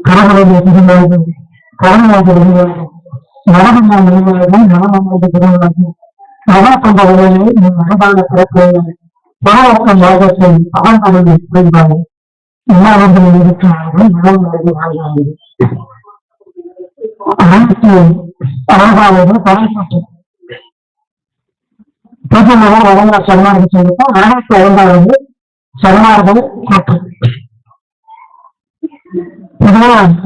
கடவுளுடைய திருநாள்கள் கடவுளாக வெளியாகும் மனதின் வெளியாகும் மனமானது திருநாளாகும் மனம் கொண்ட உடனே நீ மனதான பிறப்புகளை பணவக்கம் யாகத்தை அவர்களுடைய புரிந்தார்கள் எல்லாவர்களும் இருக்கிறார்கள் மனம் நடந்து வாழ்கிறார்கள் அனைத்து அழகாவது பரவாயில்லை பூஜ்யம் வழங்க சரணார்கள் அனைத்து ஐந்தாவது சரணார்கள் ஒரு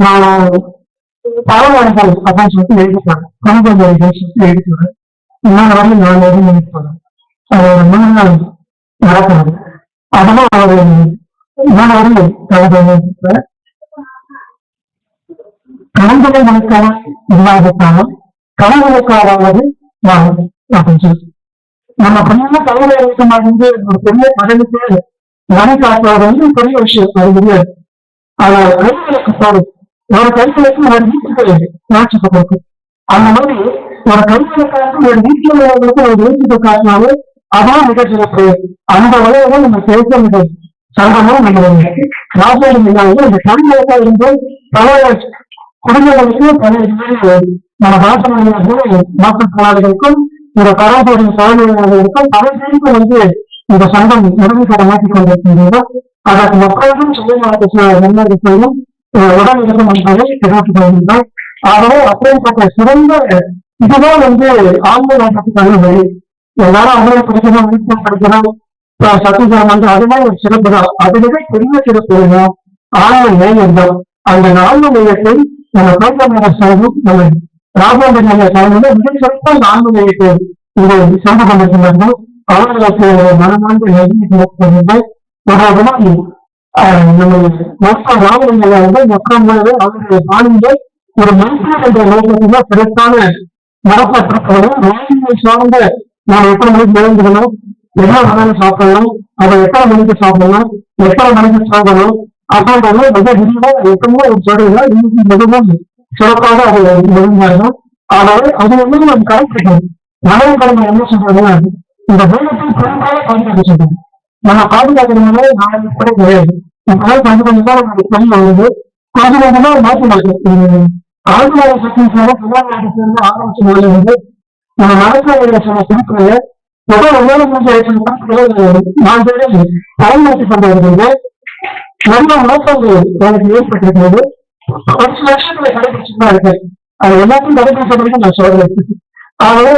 நான் பரவாயில்லை அப்படின்னு சொல்லிட்டு எழுதிப்பாங்க கணிதம் சொல்லிட்டு எழுதிப்பாங்க இன்னொரு வரையும் நாலு எழுதி எழுதிப்பாங்க அது ஒரு மூணு நாள் நடக்கிறது அதெல்லாம் ஒரு மூணு வரையும் கணிதம் எழுதிப்பாங்க இல்லாததாலும் அப்படின்னு சொல்லி நம்ம கொஞ்சமா கலந்து எழுத்தமா இருந்து ஒரு பெரிய பதவிக்கு மனை காப்பது வந்து பெரிய விஷயம் அது முடியாது ஆனா கைகளுக்கு போடும் ஒரு கைகளுக்கு ஒரு வீட்டுக்கு நாட்சிக்கு கொடுக்கும் அந்த மாதிரி ஒரு கைகளுக்காக ஒரு வீட்டில் உள்ளவங்களுக்கு ஒரு வீட்டுக்கு காட்டினாலும் அதான் மிக சிறப்பு அந்த வகையில நம்ம பேச மிக சங்கமும் நம்ம ராஜாஜி இல்லாமல் இந்த கைகளுக்காக இருந்து பல குடும்பங்களுக்கு பல இதுவே நம்ம பாசமணியார்கள் மாற்றுத்திறனாளிகளுக்கும் இந்த பரம்பரை சோழர்களுக்கும் பல பேருக்கும் வந்து இந்த சங்கம் உடமைக்கார கொண்டிருக்கின்றது. அதற்கு மக்களும் சுயமாக முன்னெடுப்பையும் உடல் இருக்கும் என்பதை தெரிவித்துக் கொள்கின்றோம் ஆகவே அப்படிப்பட்ட சிறந்த இதுதான் வந்து ஆன்மீக நாட்டத்துக்கான வழி. எல்லாரும் அவங்களே படிக்கணும் வீட்டில் படிக்கணும். சத்தியம் வந்து அதுதான் ஒரு சிறப்பு தான். அதுவே பெரிய சிறப்பு வேணும் ஆன்ம நேயம் அந்த ஆன்ம நேயத்தை நம்ம கோட்டமர சார்பும் நம்ம ராஜேந்திர சார்பில் மிக சிறப்பாக இந்த ஆன்ம நேயத்தை இதை சென்று கொண்டிருக்கிறார்கள் அவர்களுக்கு மனமார்ந்த நன்றி ஒரு நம்ம மொத்தம் ராமலிங்கையா வந்து மொத்தம் அவருடைய பாணியிலே ஒரு மனுஷன் என்ற நோக்கத்துல சிறப்பான மரப்பட்டிருக்கிறதும் வானிலை சார்ந்த நாம் எத்தனை மணிக்கு விளைஞ்சுக்கணும் என்ன வேணாலும் சாப்பிடலாம் அதை எத்தனை மணிக்கு சாப்பிடலாம் எத்தனை மணிக்கு சாப்பிடணும் அப்படின்றது மிக விரிவா எப்பவுமே ஒரு சொல்றதுல இன்னைக்கு மிகவும் சிறப்பாக அதை முடிஞ்சாங்க ஆனால் அது வந்து நம்ம கடைப்பிடிக்கணும் மனவு கடமை என்ன சொல்றதுன்னா இந்த வேகத்தை பெரும்பாலும் பாதுகாக்க நம்ம பாதுகாக்கிறதுனால நாளைக்கு கூட கிடையாது. இப்பதான் கொஞ்சம் கொஞ்சமா நமக்கு தெரிய வருது கொஞ்சம் கொஞ்சமா மாற்ற மாட்டோம் ஆங்கில சக்தி சேவை தமிழ்நாடு ஆரம்பிச்ச நாள் வந்து நம்ம நடக்கிற சில குறிப்புகளை ஏதோ ஒவ்வொரு மூன்று நான் பேரை பயன்படுத்தி கொண்டு வருகிறது நல்ல நோக்கங்கள் எனக்கு ஏற்பட்டிருக்கிறது. ஒரு சில விஷயங்களை கடைபிடிச்சுட்டு இருக்கேன் அது எல்லாத்தையும் கடைபிடிச்ச நான் சொல்றேன். ஆகவே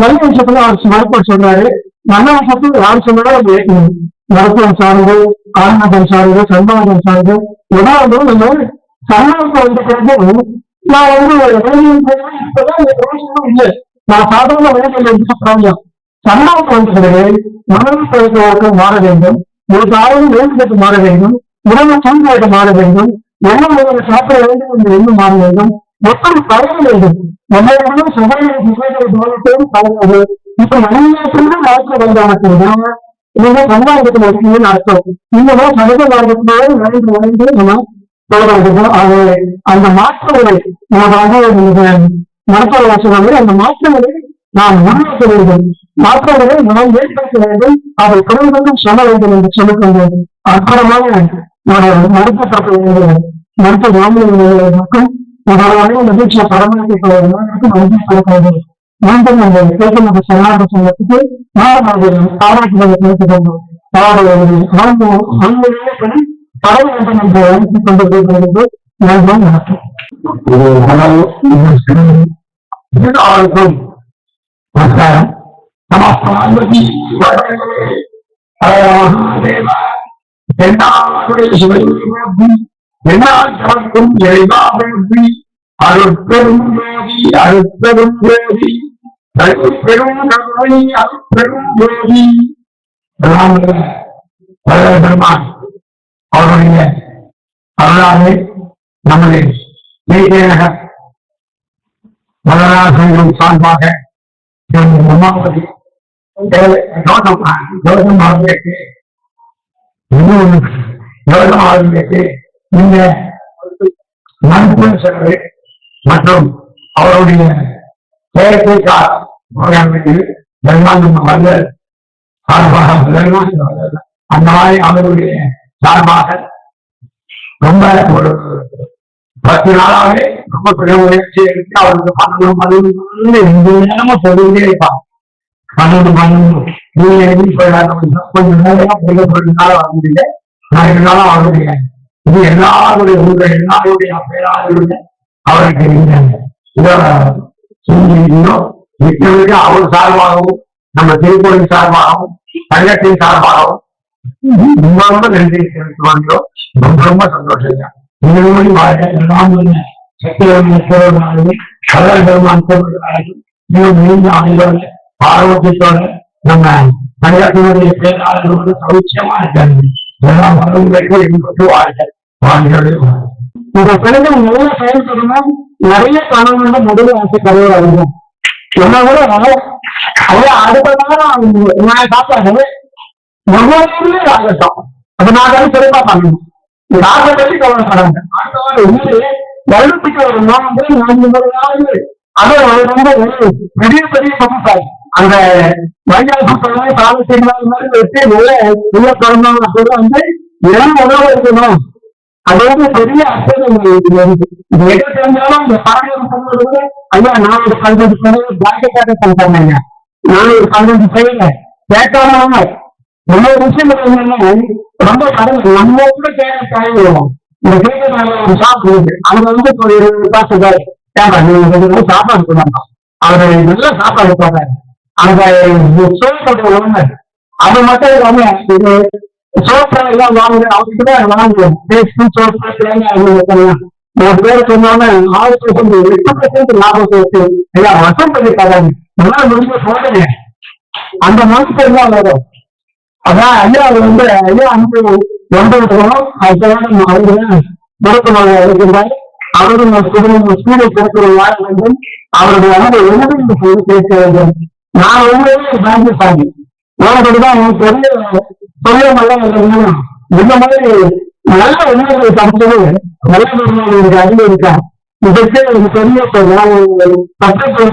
நல்ல விஷயத்துல அவர் மருத்துவர் சொன்னாரு. நல்ல விஷயத்துல யார் சொன்னாலும் அது ஏற்கணும் மருத்துவம் சார்ந்து ஆன்மீகம் சார்ந்து சந்தோகம் சார்ந்து ஏதாவது நம்ம சந்தோகம் வந்த பிறகு நான் வந்து இப்பதான் இல்லை. நான் சாதாரண வேலையில் இருக்க பிராயம் சந்தோகம் வந்த பிறகு மனதில் பழக்க மாற வேண்டும். ஒரு காலம் வேண்டுதற்கு மாற வேண்டும். உடம்பு சூழ்நிலைக்கு மாற வேண்டும். என்ன உணவு சாப்பிட வேண்டும் என்று எண்ணம் மாற வேண்டும். எப்படி பழக வேண்டும் நம்மளும் சகோதர சகோதர பாவத்தோடு பழகுவது இப்ப மனிதத்திலிருந்து வாழ்க்கை வந்தான நீங்க சமுதாயத்தில் இருக்கீங்கன்னு அர்த்தம் இன்னமும் சமூக மார்க்கத்தோடு நடந்து நடந்து நம்ம தொடர்பு ஆகவே அந்த மாற்றங்களை நமக்காக வந்து மருத்துவ சொல்லுவாங்க அந்த மாற்றங்களை நாம் முன்னேற்ற வேண்டும். மாற்றங்களை நாம் ஏற்படுத்த வேண்டும். அதை குறைந்ததும் சொல்ல வேண்டும் என்று சொல்லிக்கொண்டு அற்புதமான மருத்துவ மருத்துவ ராமலிங்க உங்களுடைய நிகழ்ச்சியை பரமாற்றி நன்றி மீண்டும் கேட்கும் சொல்லாத பாராட்டுகளை என்று நமஸ்காரம் எல்லாருக்கும் இறைவாபி அருட்பெரும் ஜோதி அருட்பெரும் ஜோதி அருட்பெரும் கருணை அருட்பெரும் ஜோதி பெருமான் அவருடைய அருளாலே நமது நீதியாக வரலாற்று சார்பாக உமாவதி கௌதம் கௌதம் அவர்களுக்கு இன்னொரு கௌதம் அவர்களுக்கு இந்த மருத்துவ செலவு மற்றும் அவருடைய செயற்கை பெருமாள் அவர்கள் சார்பாக பெருமாள் அந்த மாதிரி அவருடைய சார்பாக ரொம்ப ஒரு பத்து நாளாவே ரொம்ப பெரிய முயற்சி எடுத்து அவருக்கு பண்ணணும் பண்ணணும் எந்த நேரமும் சொல்லிட்டே இருப்பாங்க. பண்ணணும் பண்ணணும் நீங்க எப்படி சொல்லலாம் கொஞ்சம் நேரம் பெரிய ஒரு நாள் வர நான் இருந்தாலும் அவருடைய இது எல்லாருடைய உங்க எல்லாருடைய பேராளுடைய அவருக்கு இருந்தாங்க இதை சொல்லி இன்னும் மிக்க அவர் சார்பாகவும் நம்ம திருப்பூரின் சார்பாகவும் தங்கத்தின் சார்பாகவும் ரொம்ப ரொம்ப நன்றி தெரிவித்து வந்தோம் ரொம்ப ரொம்ப சந்தோஷம் இதனோடு வாழ எல்லாம் சத்தியவன் கடல் பெருமான் கோவில்களாலும் இன்னும் நீண்ட ஆண்டுகளோட ஆரோக்கியத்தோட நம்ம தங்கத்தினுடைய பேராளர்களோடு சௌக்கியமா இருக்காங்க. எல்லாம் வரவுகளுக்கும் எங்களுக்கு வாழ்க வாழ்கிறது இந்த பிறகு நல்ல செயல்படணும். நிறைய கணவனோட முதல் ஆசை கருவர் அவங்க என்ன கூட அவ்வளவு அடுத்த நாள் நான் சாப்பிடுறது ஒவ்வொரு ஆகட்டும் அப்ப நான் வந்து சிறப்பா பண்ணணும் இந்த ஆசை பற்றி கவலைப்படாங்க அடுத்தவாறு உண்மையிலே வருடத்துக்கு ஒரு நான்கு நான்கு முறையாவது அது ரொம்ப ஒரு பெரிய பெரிய பகுப்பாய் அந்த வயசு புத்தகம் சாலை செய்யலாம் மாதிரி வச்சு உள்ள உள்ள பிறந்தவங்க கூட வந்து இளம் உணவு இருக்கணும் அது வந்து பெரிய அற்புதம் இது வந்து. தெரிஞ்சாலும் இந்த பறவை சொன்னது கூட ஐயா நான் ஒரு பன்னெண்டு செய்ய பிளாக்கெட்டாக பண்றாங்க நான் ஒரு பன்னெண்டு செய்யல கேட்காம இன்னொரு விஷயம் ரொம்ப கடமை நம்ம கூட கேட்க தேவையில்லை இந்த கேட்க ஒரு ஷாப் இருக்கு வந்து ஒரு இருபது காசு ரூபாய் நீங்க ரெண்டு சாப்பாடு கொடுங்க நல்ல சாப்பாடு போடுறாரு அந்த சோப்போட ஓனர் அது மட்டும் இல்லாம இது சோப்பு எல்லாம் வாங்குது அவர்கிட்ட வாங்குவோம் பேஸ்ட் சோப்பு தேங்காய் பேர் சொன்னாங்க ஆறு பர்சன்ட் எட்டு பர்சன்ட் லாபத்தை ஐயா வசம் பண்ணி தராங்க நல்லா முடிஞ்ச அந்த மாசத்துல தான் வரும் அதான் ஐயா அவர் வந்து ஐயா அனுப்பி கொண்டு விட்டுறோம் அதுக்காக அவரு முடக்கமாக இருக்கின்றார் அவரும் குடும்பம் ஸ்கூலை கொடுக்கிற வாழ வேண்டும் அவருடைய அந்த எழுதி சொல்லி பேச வேண்டும். நான் உண்மையிலே பேங்க் சாமி. தான் பெரிய பெரிய நல்லா இந்த மாதிரி நல்ல உணவுகளை படிச்சது நல்ல உணவுகளுக்கு அறிவு இருக்கா? இதற்கு ஒரு பெரிய பக்கத்து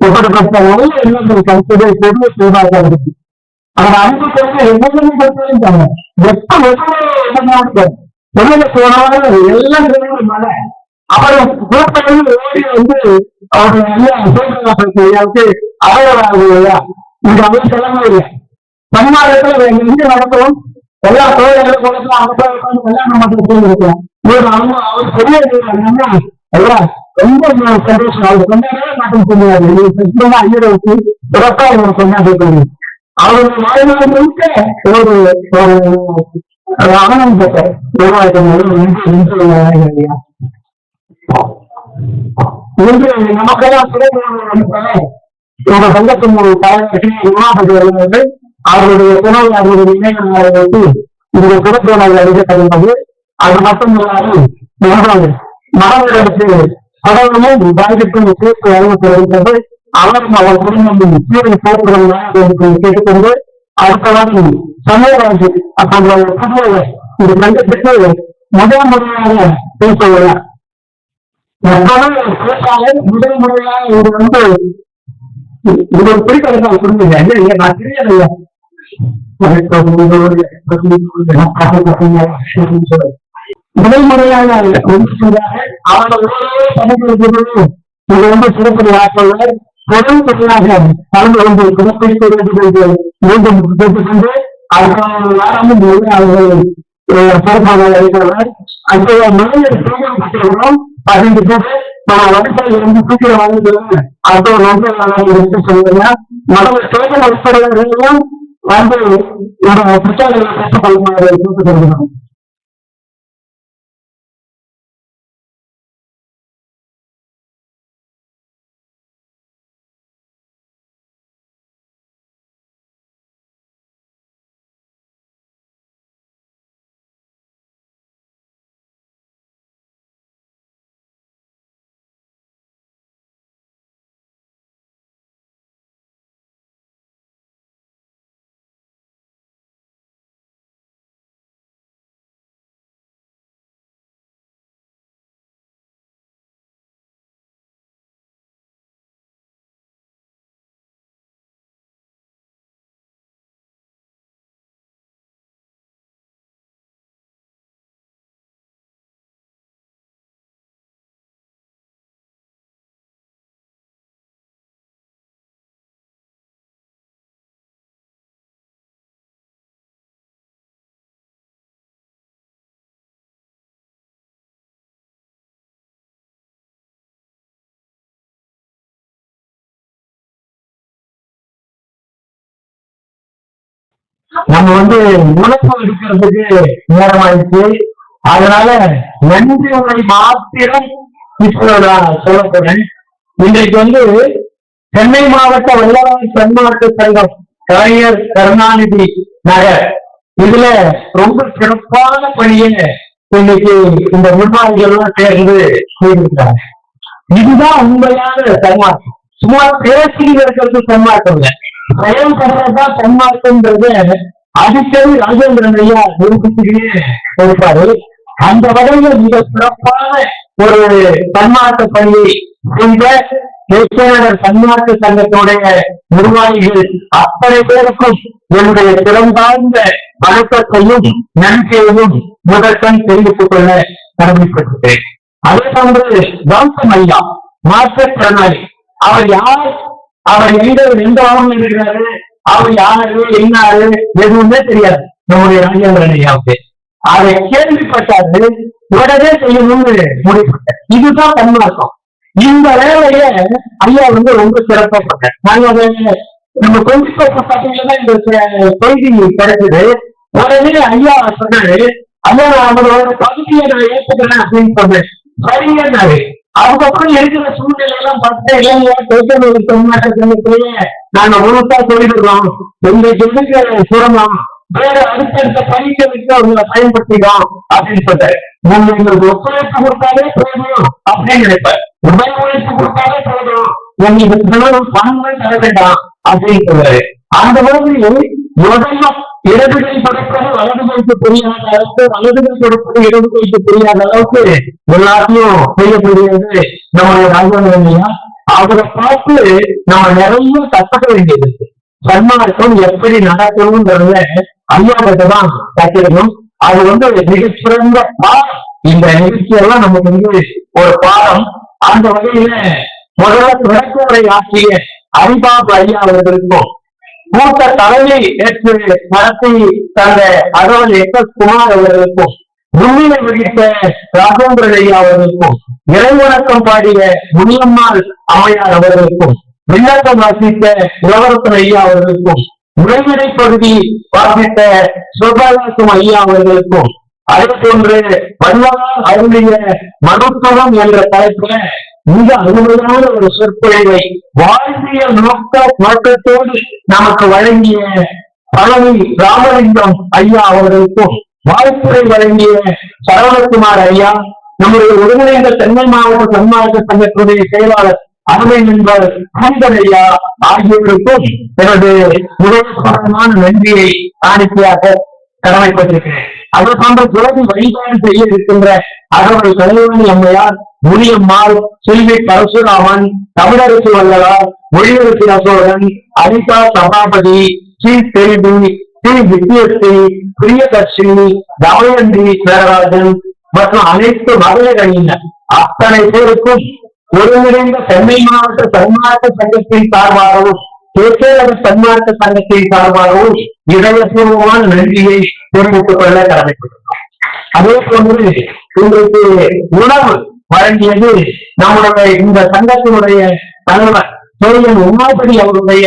எப்படி நல்ல எண்ணங்கள் கிடைச்சது பெரிய சூடாக இருக்கு அவர் அன்பு கொண்டு எவ்வளவு கொடுத்தாங்க எப்ப எவ்வளவு வெளியில போனாலும் எல்லாம் தெரியும் மழை அவர் கூட்டத்தில் ஓடி வந்து அவர் நல்ல சோழராசன் ஐயாவுக்கு அவரோட இல்லையா இங்க அவர் செல்லாம இல்லை தமிழ்நாட்டில் எங்க நடக்கும் எல்லா கோயில்களும் கல்யாணம் மட்டும் சேர்ந்துருக்கோம் இவர் அவங்க அவர் பெரிய எல்லாம் ரொம்ப சந்தோஷம். அவர் கொண்டாடவே மாட்டம் சொன்னாரு சுத்தமா ஐயரை வச்சு சிறப்பா அவர் கொண்டாடி அவருடைய வாழ்நாள் முழுக்க ஒரு ஒரு ஆனந்தத்தை இன்று நமக்கெல்லாம் சிறப்பு சங்கத்தின் ஒரு அவர்கள் அவருடைய துணை அவருடைய நினைவு நாளை வைத்து இந்த சிறப்பு நாள் அறிவிக்கப்படுகிறது அது மட்டுமல்லாமல் மகன் மகன்களுக்கு கடவுளும் பாதிக்கும் சேர்த்து வழங்கப்படுகின்றது அவரும் அவர் குடும்பம் சீரை போக்குவரத்து கேட்டுக்கொண்டு அடுத்த வாரம் அப்படின்ற போன்ற புதிய இந்த சங்கத்துக்கு முதல் முறையாக பேச உள்ளார். முதல் முறையாக இது வந்து இது ஒரு பிடிக்கிறது புரிஞ்சுங்க நான் தெரியலையா முதல் முறையாக அவர்கள் சிறப்பு வாய்ப்புள்ள பொருள் முறையாக கலந்து கொண்டு குறிப்பிட்டு மீண்டும் கேட்டுக்கொண்டு அடுத்த வாரமும் அவர்கள் சிறப்பாக அளிக்கிறார் அடுத்த மனிதர் சீக்கிரம் பதினைந்து பேர் நான் வரிசை இருந்து சீக்கிரம் அடுத்த ஒரு நன்றி சொல்லுங்க தேர்தல் வந்து பிரச்சாரங்களை கற்றுக்கொள்ளுமாறு கேட்டுக்கொள்கிறோம் நம்ம வந்து உழைப்பு எடுக்கிறதுக்கு நேரமாயிடுச்சு. அதனால நன்றி உரை மாத்திரம் நான் சொல்ல போறேன் இன்றைக்கு வந்து சென்னை மாவட்ட வல்லராய் பன்மார்க்க சங்கம் கலைஞர் கருணாநிதி நகர். இதுல ரொம்ப சிறப்பான பணியை இன்னைக்கு இந்த நிர்வாகிகள்லாம் சேர்ந்து செய்திருக்கிறாங்க. இதுதான் உண்மையான சன்மார்க்கம். சும்மா பேசிட்டு இருக்கிறது சன்மார்க்கம் இல்லை. செயல்படுறதுதான் சன்மார்க்கம்ன்றது அடிக்கடி ராஜேந்திரன் ஐயா நிரூபிச்சுக்கிட்டே இருப்பாரு. அந்த வகையில மிக சிறப்பான ஒரு சன்மார்க்க பணியை செய்த கேசவனர் சன்மார்க்க சங்கத்துடைய நிர்வாகிகள் அத்தனை பேருக்கும் என்னுடைய சிறந்தார்ந்த வணக்கத்தையும் நன்றியையும் முதற்கண் தெரிவித்துக் கொள்ள கடமைப்பட்டிருக்கிறேன். அதே போன்று கௌதம் ஐயா மாற்றுத்திறனாளி அவர் யார் அவர் எங்க எந்த ஆவணம் இருக்கிறாரு? அவர் யாரு? என்னாரு? எதுவுமே தெரியாது. நம்முடைய ராஜேந்திரன் ஐயாவுக்கு அதை கேள்விப்பட்டாரு உடனே செய்யணும்னு முடிவுபட்டார் இதுதான் தன்மார்க்கம் இந்த வேலைய ஐயா வந்து ரொம்ப சிறப்பா பண்ணார். நாங்க அதை நம்ம கொஞ்சம் பார்த்தீங்கன்னா இந்த செய்தி கிடைச்சது. உடனே ஐயா சொன்னாரு ஐயா நான் அவங்களோட பகுதியை நான் ஏற்றுக்கிறேன் அப்படின்னு சொன்னேன் சரிங்கன்னாரு அதுக்கப்புறம் இருக்கிற சூழ்நிலை எல்லாம் பார்த்து இல்லைங்க பேசுறது சொன்னாட்டத்திலேயே நாங்க முழுசா சொல்லிடுறோம் எங்களுக்கு எதுக்கு சுரமம் வேற அடுத்தடுத்த பணிகளுக்கு அவங்களை பயன்படுத்திடும் அப்படின்னு சொல்றாரு நீங்க எங்களுக்கு ஒத்துழைப்பு கொடுத்தாலே போதும் அப்படின்னு நினைப்பார். உடல் உழைப்பு கொடுத்தாலே போதும். எங்களுக்கு தினமும் பணங்கள் தர வேண்டாம் அப்படின்னு சொல்றாரு. அந்த மாதிரி முதல்ல இடதுகை கொடுப்பது வலது கைக்கு தெரியாத அளவுக்கு வலதுகை கொடுப்பது இடது கைக்கு தெரியாத அளவுக்கு எல்லாத்தையும் செய்யக்கூடியது நம்முடைய இல்லையா? அவரை பார்த்து நம்ம நிறைய கத்துக்க வேண்டியது சன்மார்க்கம் எப்படி நடக்கணும்ன்றத ஐயா கிட்ட தான் கத்துக்கணும் அது வந்து ஒரு மிகச்சிறந்த பாடம். இந்த நிகழ்ச்சியெல்லாம் நமக்கு வந்து ஒரு பாடம். அந்த வகையில முதல்ல தொடக்க உரை ஆற்றிய அரிபாபு ஐயா அவர்களுக்கும் மூத்த தலைமை ஏற்று நடத்தி தந்த அகவல் எஸ் எஸ் குமார் அவர்களுக்கும் முன்னிலை வகித்த ராகேந்திர ஐயா அவர்களுக்கும் இறைவணக்கம் பாடிய முனியம்மாள் அம்மையார் அவர்களுக்கும் விண்ணப்பம் வாசித்த இளவரசன் ஐயா அவர்களுக்கும் உரைநடை பகுதி வாசித்த சுபாலாசம் ஐயா அவர்களுக்கும் அதே போன்று வல்லவால் அருளிய மருத்துவம் என்ற தலைப்புல மிக அருமையான ஒரு சொற்பொழிவை வாழ்வியல் நோக்க நோக்கத்தோடு நமக்கு வழங்கிய பழனி ராமலிங்கம் ஐயா அவர்களுக்கும் வாய்ப்புரை வழங்கிய சரவணகுமார் ஐயா நம்முடைய ஒருங்கிணைந்த தென்மை மாவட்ட சன்மார்க்க சங்கத்துடைய செயலாளர் அருமை நண்பர் கூந்தன் ஐயா ஆகியோருக்கும் எனது உதவிகரமான நன்றியை காணிக்கையாக கடமைப்பட்டிருக்கிறேன். அது போன்ற ஜோதி வழிபாடு செய்ய இருக்கின்ற அகவல் கலைவாணி அம்மையார் முனியம்மாள் செல்வி பரசுராமன் தமிழரசு வல்லவர் மொழியரசு அசோகன் அனிதா சபாபதி சி. செல்வி சி. வித்யஸ்ரீ பிரியதர்ஷினி தமயந்தி நடராஜன் மற்றும் அனைத்து மகளிரணியினர். அத்தனை பேருக்கும் ஒருங்கிணைந்த சென்னை மாவட்ட சன்மார்க்க சங்கத்தின் சார்பாகவும் கேசவர சன்மார்க்க சங்கத்தின் சார்பாகவும் இதயபூர்வமான நன்றியை தெரிவித்துக் கொள்ள கடமைப்பட்டிருக்கிறோம். அதே போன்று இன்றைக்கு உணவு வழங்கியது நம்முடைய இந்த சங்கத்தினுடைய தலைவர் சோழன் உமாபதி அவருடைய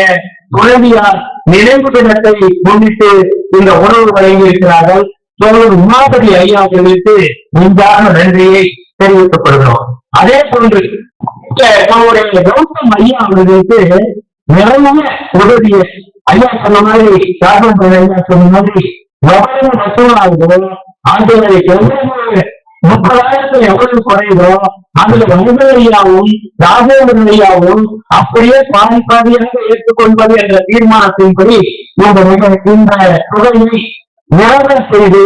துறவியார் நினைவு தினத்தை முன்னிட்டு இந்த உணவு வழங்கியிருக்கிறார்கள். சோழன் உமாபதி ஐயா அவர்களுக்கு உண்டான நன்றியை தெரிவிக்கப்படுகிறோம் அதே போன்று நம்முடைய கௌதம் ஐயா அவர்களுக்கு நிறைய உதவிய ஐயா சொன்ன மாதிரி ராஜேந்திரன் ஐயா சொன்ன மாதிரி எவ்வளவு வசூலாகுதோ அதுல எவ்வளவு முப்பதாயிரத்துல எவ்வளவு குறையுதோ அதுல வணிக ஐயாவும் அப்படியே பாதி பாதியாக ஏற்றுக்கொள்வது என்ற தீர்மானத்தின்படி இந்த மிக இந்த தொகையை நிறைவு செய்து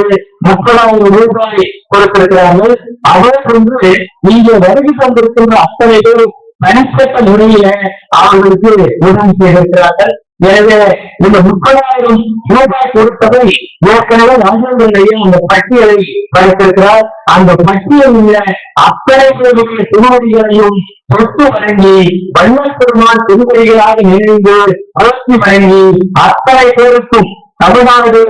முப்பதாயிரம் ரூபாய் கொடுத்திருக்கிறார்கள். அவர் வந்து இங்கே வருகை தந்திருக்கின்ற அத்தனை பேரும் தனிப்பட்ட முறையில அவர்களுக்கு உதவி செய்திருக்கிறார்கள். எனவே இந்த முப்பதாயிரம் ரூபாய் கொடுத்ததை ஏற்கனவே ராஜேந்திரனையே அந்த பட்டியலை படைத்திருக்கிறார் அந்த பட்டியலில் அத்தனை பேருடைய திருவடிகளையும் சொத்து வழங்கி வள்ளல் பெருமான் திருவடிகளாக இணைந்து போற்றி வழங்கி அத்தனை பேருக்கும் தமிழ்நாடு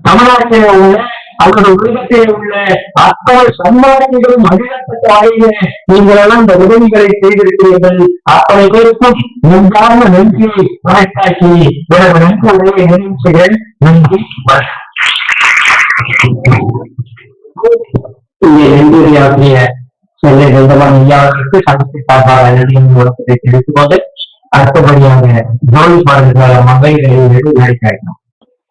தமிழ்நாட்டில் உள்ள அல்லது உலகத்தில் உள்ள அத்தனை சன்மானங்களும் மகிழத்தக்க வகையில நீங்கள் எல்லாம் இந்த உதவிகளை செய்திருக்கிறீர்கள் அத்தனை பேருக்கும் நெஞ்சார்ந்த நன்றியை வணக்காக்கி எனது நன்றி உரையை நிறைவு நன்றி வணக்கம். இங்கே நன்றியாற்றிய செல்லை வெந்தவன் ஐயாவிற்கு சமஸ்தி சார்பாக நன்றி உணர்த்தை தெரிவித்துக் கொண்டு அடுத்தபடியாக ஜோதி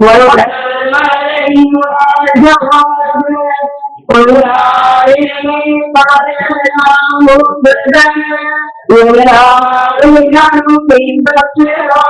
Well, நடிக்கிறோம் ஒரு